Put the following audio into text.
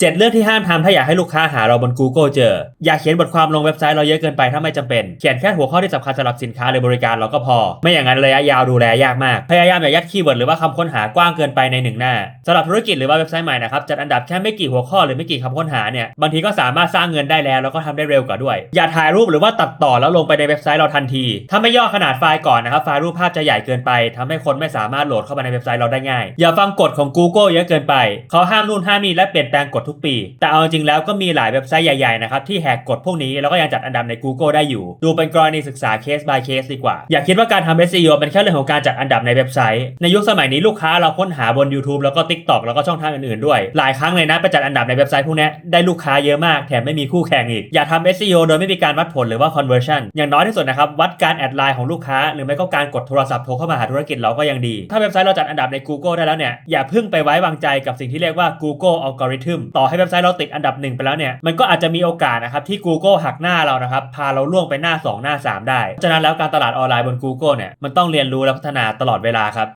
7 เรื่องที่ห้ามทำถ้าอยากให้ลูกค้าหาเราบน Google เจอ อย่าเขียนบทความลงเว็บไซต์เราเยอะเกินไปถ้าไม่จำเป็น เขียนแค่หัวข้อที่สำคัญสำหรับสินค้าหรือบริการเราก็พอ ไม่อย่างนั้นระยะยาวดูแลยากมาก พยายามอย่ายัดคีย์เวิร์ดหรือว่าคำค้นหากว้างเกินไปในหนึ่งหน้าสำหรับธุรกิจหรือว่าเว็บไซต์ใหม่นะครับจัดอันดับแค่ไม่กี่หัวข้อหรือไม่กี่คำค้นหาเนี่ยบางทีก็สามารถสร้างเงินได้แล้วแล้วก็ทำได้เร็วกว่าด้วย อย่าถ่ายรูปหรือว่าตัดต่อแล้วลงไปในเว็บไซต์เราทันที ถ้าไม่ย่อขนาดไฟล์ก่อนนะครับไฟล์รูปภาพจะใหญ่เกินไปทำให้คนไม่สามารถโหลดเข้ามาในเว็บไซต์เราได้ง่าย อย่าฟังกฎของ Google เยอะเกินไปเขาห้ามนู่นห้ามนี่และเปลี่ยนแปลงกฎทุกปี แต่เอาจริงแล้วก็มีหลายเว็บไซต์ใหญ่ๆนะครับที่แหกกฎพวกนี้แล้วก็ยังจัดอันดับใน Google ได้อยู่ ดูเป็นกรณีศึกษาเคส by เคสดีกว่า อย่าคิดว่าการทำ SEO เป็นแค่เรื่องของการจัดอันดับในเว็บไซต์ ในยุคสมัยนี้ลูกค้าเราค้นหาบน YouTube แล้วก็ TikTok แล้วก็ช่องทางอื่นๆด้วย หลายครั้งเลยนะไปจัดอันดับในเว็บไซต์พวกนี้ได้ลูกค้าเยอะมากแถมไม่มีคู่แข่งอีกอย่าทำ SEO โดยไม่มีการวัดผลหรือว่า conversion อย่างน้อยที่สุดนะครับวัดการแอดไลน์ของลูกค้า หรือไม่ก็การกดโทรศัพท์โทรเข้ามาหาธุรกิจเราก็ยังดี ถ้าเว็บไซต์เราจัดอันดับใน Google ได้แล้วเนี่ยอย่าเพิ่งไปไว้วางใจกับสิ่งที่เรียกว่า Google algorithm ต่อให้เว็บไซต์เราติดอันดับหนึ่งไปแล้วเนี่ยมันก็อาจจะมีโอกาสนะครับที่ Google หักหน้าเรานะครับพาเราล่วงไปหน้า 2 หน้า 3 ได้ฉะนั้นแล้วการตลาดออนไลน์บน Google เนี่ยมันต้องเรียนรู้และพัฒนาตลอดเวลาครับ